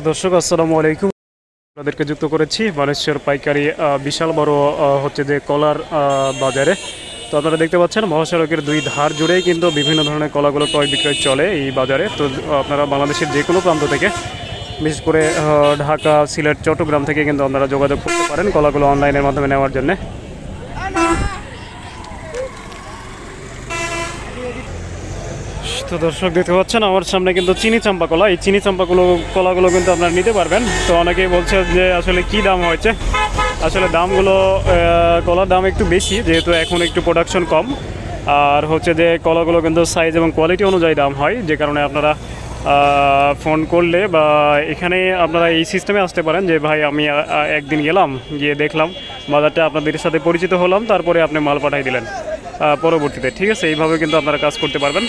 দর্শক আসসালামু আলাইকুম আপনাদেরকে যুক্ত করেছি বানেশ্বর পাইকারি বিশাল বড় হচ্ছে যে কলার বাজারে তো আপনারা দেখতে পাচ্ছেন মহাসড়কের দুই ধার জুড়েই কিন্তু বিভিন্ন ধরনের কলাগুলো ক্রয় বিক্রয় চলে এই বাজারে তো আপনারা বাংলাদেশের যে কোনো প্রান্ত থেকে বিশেষ করে ঢাকা সিলেট চট্টগ্রাম থেকে কিন্তু আপনারা যোগাযোগ করতে পারেন কলাগুলো অনলাইনের মাধ্যমে নেওয়ার জন্য তো দর্শক দেখতে পাচ্ছেন, আমার সামনে কিন্তু চিনি চাম্পা কলা। এই চিনি চাম্পা কলা, কলাগুলো কিন্তু আপনারা নিতে পারবেন। তো অনেকেই বলছে যে আসলে কি দাম হয়েছে? আসলে দামগুলো কলার দাম একটু বেশি, যেহেতু এখন একটু প্রোডাকশন কম। আর হচ্ছে যে কলাগুলো কিন্তু সাইজ এবং কোয়ালিটি অনুযায়ী দাম হয়, যে কারণে আপনারা ফোন করলে বা এখানে আপনারা এই সিস্টেমে আসতে পারেন যে, ভাই, আমি একদিন গেলাম, গিয়ে দেখলাম, বাজারটা আপনাদের সাথে পরিচিত হলাম, তারপরে আপনি মাল পাঠাই দিলেন। পরবর্তীতে, ঠিক আছে? এইভাবে কিন্তু আপনারা কাজ করতে পারবেন।